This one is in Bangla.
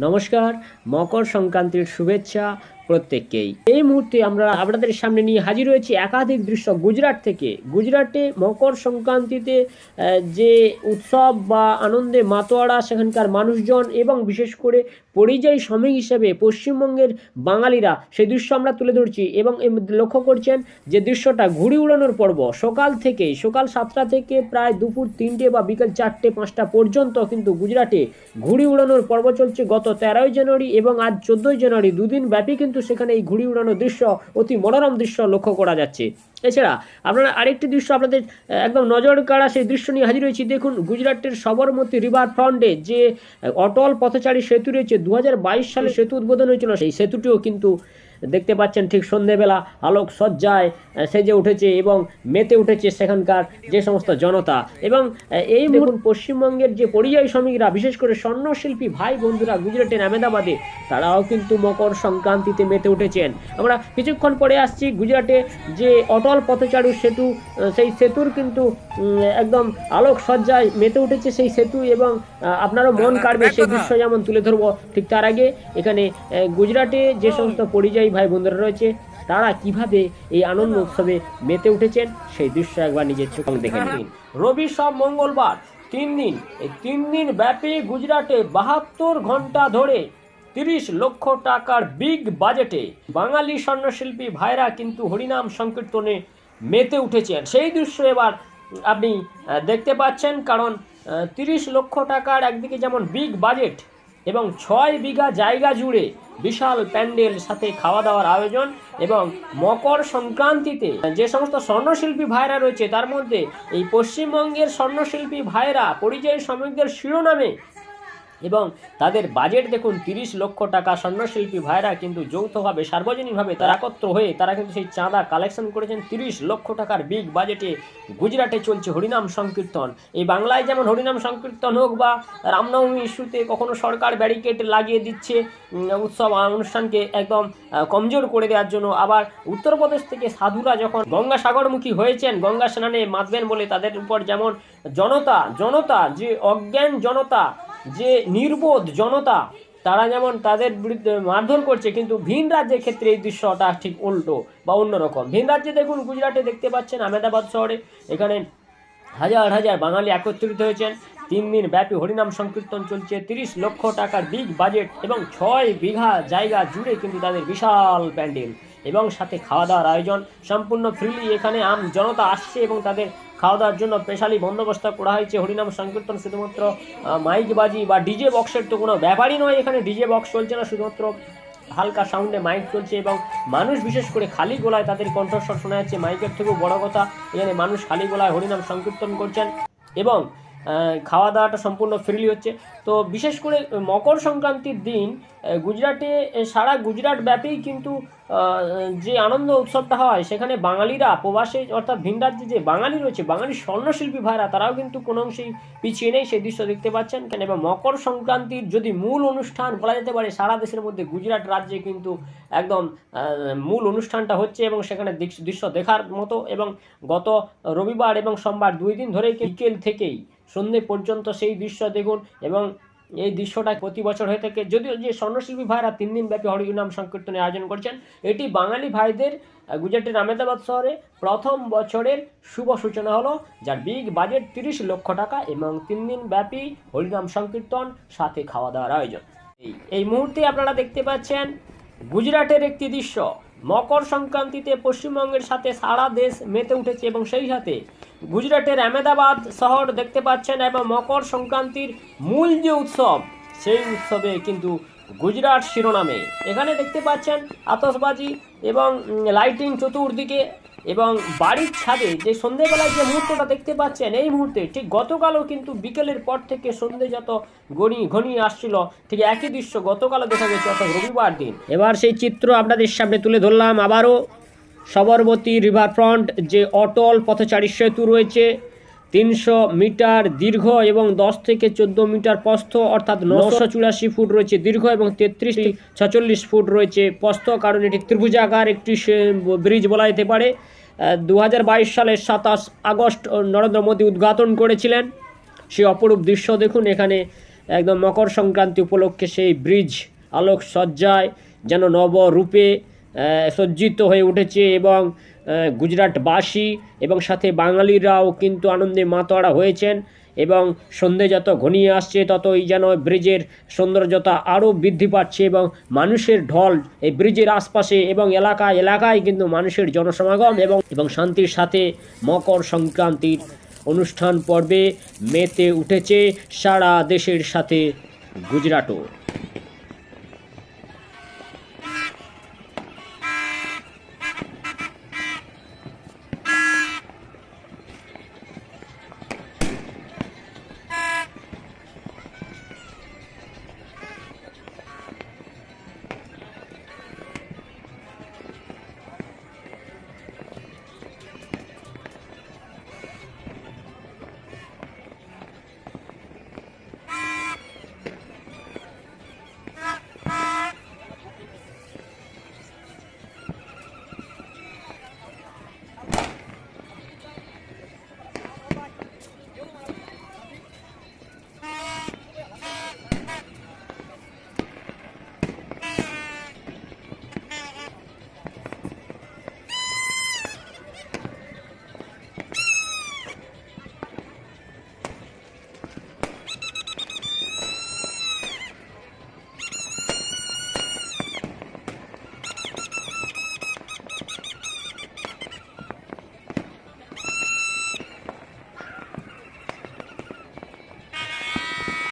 নমস্কার মকর সংক্রান্তির শুভেচ্ছা প্রত্যেককেই। এই মুহূর্তে আমরা আপনাদের সামনে নিয়ে হাজির হয়েছি একাধিক দৃশ্য গুজরাট থেকে। গুজরাটে মকর সংক্রান্তিতে যে উৎসব বা আনন্দে মাতোয়ারা, সেখানকার মানুষজন এবং বিশেষ করে পরিযায়ী শ্রমিক হিসেবে পশ্চিমবঙ্গের বাঙালিরা সেই দৃশ্য আমরা তুলে ধরছি এবং লক্ষ্য করছেন যে দৃশ্যটা ঘুড়ি উড়ানোর পর্ব। সকাল থেকে, সকাল সাতটা থেকে প্রায় দুপুর তিনটে বা বিকেল চারটে, পাঁচটা পর্যন্ত কিন্তু গুজরাটে ঘুড়ি উড়ানোর পর্ব চলছে গত তেরোই জানুয়ারি এবং আজ চোদ্দোই জানুয়ারি। দুদিন ব্যাপী কিন্তু সেখানে এই ঘুড়ি উড়ানোর দৃশ্য অতি মনোরম দৃশ্য লক্ষ্য করা যাচ্ছে। এছাড়া আপনারা আরেকটি দৃশ্য আপনাদের একদম নজর কাড়া সেই দৃশ্য নিয়ে হাজির হয়েছি। দেখুন, গুজরাটের সবরমতী রিভার ফ্রন্টে যে অটল পথচারী সেতু রয়েছে দু হাজার বাইশ সালে সেতু উদ্বোধন হয়েছিল, সেই সেতুটিও কিন্তু দেখতে পাচ্ছেন ঠিক সন্ধেবেলা আলোক সজ্জায় সেজে উঠেছে এবং মেতে উঠেছে সেখানকার যে সমস্ত জনতা। এবং এই দেখুন পশ্চিমবঙ্গের যে পরিযায়ী শ্রমিকরা বিশেষ করে স্বর্ণশিল্পী ভাই বন্ধুরা গুজরাটের আহমেদাবাদে তারাও কিন্তু মকর সংক্রান্তিতে মেতে উঠেছেন। আমরা কিছুক্ষণ পরে আসছি গুজরাটে যে অটল পথচারু সেতু সেই সেতুর কিন্তু একদম আলোক সজ্জায় মেতে উঠেছে সেই সেতু এবং আপনারও মন কাড়বে সেই দৃশ্য যেমন তুলে ধরবো ঠিক তার আগে। এখানে গুজরাটে যে সমস্ত পরিযায়ী ভাই বন্ধুরা রয়েছে তারা কীভাবে এই আনন্দ উৎসবে মেতে উঠেছেন সেই দৃশ্য একবার নিজের চোখে দেখে নিন। রবি সব মঙ্গলবার তিন দিন এই তিন দিন ব্যাপী গুজরাটে বাহাত্তর ঘণ্টা ধরে তিরিশ লক্ষ টাকার বিগ বাজেটে বাঙালি স্বর্ণশিল্পী ভাইরা কিন্তু হরিনাম সংকীর্তনে মেতে উঠেছেন। সেই দৃশ্য এবার আপনি দেখতে পাচ্ছেন কারণ তিরিশ লক্ষ টাকার একদিকে যেমন বিগ বাজেট এবং ছয় বিঘা জায়গা জুড়ে বিশাল প্যান্ডেল সাথে খাওয়া দাওয়ার আয়োজন এবং মকর সংক্রান্তিতে যে সমস্ত স্বর্ণশিল্পী ভাইরা রয়েছে, তার মধ্যে এই পশ্চিমবঙ্গের স্বর্ণশিল্পী ভাইরা, পরিযায়ী শ্রমিকদের শিরোনামে এবং তাদের বাজেট দেখুন, তিরিশ লক্ষ টাকা। স্বর্ণশিল্পী ভাইরা কিন্তু যৌথভাবে, সার্বজনীনভাবে তারা একত্র হয়ে তারা কিন্তু সেই চাঁদা কালেকশন করেছেন। তিরিশ লক্ষ টাকার বিগ বাজেটে গুজরাটে চলছে হরিনাম সংকীর্তন। এই বাংলায় যেমন হরিনাম সংকীর্তন হোক বা রামনবমী ইস্যুতে কখনো সরকার ব্যারিকেড লাগিয়ে দিচ্ছে উৎসব অনুষ্ঠানকে একদম কমজোর করে দেওয়ার জন্য। আবার উত্তরপ্রদেশ থেকে সাধুরা যখন গঙ্গাসাগরমুখী হয়েছেন, গঙ্গা স্নানে মাতবেন বলে তাদের উপর যেমন জনতা জনতা, যে অজ্ঞান জনতা যে নির্বোধ জনতা, তারা যেমন তাদের বিরুদ্ধে মারধর করছে, কিন্তু ভিন রাজ্যের ক্ষেত্রে এই দৃশ্যটা ঠিক উল্টো বা অন্যরকম ভিন রাজ্যে দেখুন, গুজরাটে দেখতে পাচ্ছেন আহমেদাবাদ শহরে, এখানে হাজার হাজার বাঙালি একত্রিত হয়েছেন। তিন দিন ব্যাপী হরিনাম সংকীর্তন চলছে, তিরিশ লক্ষ টাকার বিগ বাজেট এবং ছয় বিঘা জায়গা জুড়ে কিন্তু তাদের বিশাল প্যান্ডেল। এবং সাথে খাওয়া দাওয়ার আয়োজন, সম্পূর্ণ ফ্রিলি এখানে আম জনতা আসছে এবং তাদের খাওয়া দাওয়ার জন্য স্পেশালি বন্দোবস্ত করা হয়েছে। হরিনাম সংকীর্তন শুধুমাত্র মাইক বাজি বা ডিজে বক্সের তো কোনো ব্যাপারই নয়। এখানে ডিজে বক্স চলছে না, শুধুমাত্র হালকা সাউন্ডে মাইক চলছে এবং মানুষ বিশেষ করে খালি গোলায় তাদের কণ্ঠস্বর শোনা যাচ্ছে। মাইকের থেকেও বড় কথা, এখানে মানুষ খালি গোলায় হরিনাম সংকীর্তন করছেন এবং খাওয়া দাওয়াটা সম্পূর্ণ ফ্রিলি হচ্ছে। তো বিশেষ করে মকর সংক্রান্তির দিন গুজরাটে সারা গুজরাট ব্যাপী কিন্তু যে আনন্দ উৎসবটা হয়, সেখানে বাঙালিরা প্রবাসে, অর্থাৎ ভিন রাজ্যে যে বাঙালি রয়েছে, বাঙালি স্বর্ণশিল্পী ভাইরা, তারাও কিন্তু কোনো অংশেই পিছিয়ে নেই সেই দৃশ্য দেখতে পাচ্ছেন। কেন এবং মকর সংক্রান্তির যদি মূল অনুষ্ঠান বলা যেতে পারে, সারা দেশের মধ্যে গুজরাট রাজ্যে কিন্তু একদম মূল অনুষ্ঠানটা হচ্ছে এবং সেখানে দৃশ্য দেখার মতো এবং গত রবিবার এবং সোমবার দুই দিন ধরেই বিকেল থেকেই সন্ধে পর্যন্ত সেই দৃশ্য দেখুন এবং এই দৃশ্যটা প্রতি বছর হয়ে থাকে। যদিও যে স্বর্ণশিল্পী ভাইরা তিন দিন ব্যাপী হরিনাম সংকীর্তনের আয়োজন করছেন, এটি বাঙালি ভাইদের গুজরাটের আহমেদাবাদ শহরে প্রথম বছরের শুভ সূচনা হলো, যার বিগ বাজেট তিরিশ লক্ষ টাকা এবং তিন দিন ব্যাপী হরিনাম সংকীর্তন, সাথে খাওয়া দাওয়ার আয়োজন। এই এই মুহূর্তে আপনারা দেখতে পাচ্ছেন গুজরাটের একটি দৃশ্য। মকর সংক্রান্তিতে পশ্চিমবঙ্গের সাথে সারা দেশ মেতে উঠেছে এবং সেই সাথে গুজরাটের আহমেদাবাদ শহর দেখতে পাচ্ছেন এবং মকর সংক্রান্তির মূল যে উৎসব, সেই উৎসবে কিন্তু গুজরাট শিরোনামে। এখানে দেখতে পাচ্ছেন আতশবাজি এবং লাইটিং চতুর্দিকে এবং বাড়ির ছাদে যে সন্ধেবেলায় যে মুহূর্তটা দেখতে পাচ্ছেন, এই মুহূর্তে ঠিক গতকালও কিন্তু বিকেলের পর থেকে সন্ধে যত গনি ঘনিয়ে আসছিল। ঠিক একই দৃশ্য গতকালও দেখা গেছে, অর্থাৎ রবিবার দিন। এবার সেই চিত্র আপনাদের সামনে তুলে ধরলাম। আবারও সবরমতী রিভারফ্রন্ট যে অটল পথচারী সেতু রয়েছে, তিনশো মিটার দীর্ঘ এবং দশ থেকে চোদ্দ মিটার প্রস্থ অর্থাৎ নশো চুরাশি ফুট রয়েছে দীর্ঘ এবং তেত্রিশ ছচল্লিশ ফুট রয়েছে প্রস্থ কারণ এটি ত্রিভুজাকার একটি ব্রিজ বলা যেতে পারে। দু হাজার বাইশ সালের সাতাশ আগস্ট নরেন্দ্র মোদী উদ্ঘাটন করেছিলেন। সেই অপরূপ দৃশ্য দেখুন, এখানে একদম মকর সংক্রান্তি উপলক্ষে সেই ব্রিজ আলোক সজ্জায় যেন নবরূপে সজ্জিত হয়ে উঠেছে এবং গুজরাটবাসী এবং সাথে বাঙালিরাও কিন্তু আনন্দে মাতোয়ারা হয়েছেন এবং সন্ধে যত ঘনিয়ে আসছে ততই যেন ব্রিজের সৌন্দর্যতা আরও বৃদ্ধি পাচ্ছে এবং মানুষের ঢল এই ব্রিজের আশপাশে এবং এলাকায় এলাকায় কিন্তু মানুষের জনসমাগম এবং এবং শান্তির সাথে মকর সংক্রান্তির অনুষ্ঠান পর্বে মেতে উঠেছে সারা দেশের সাথে গুজরাটও।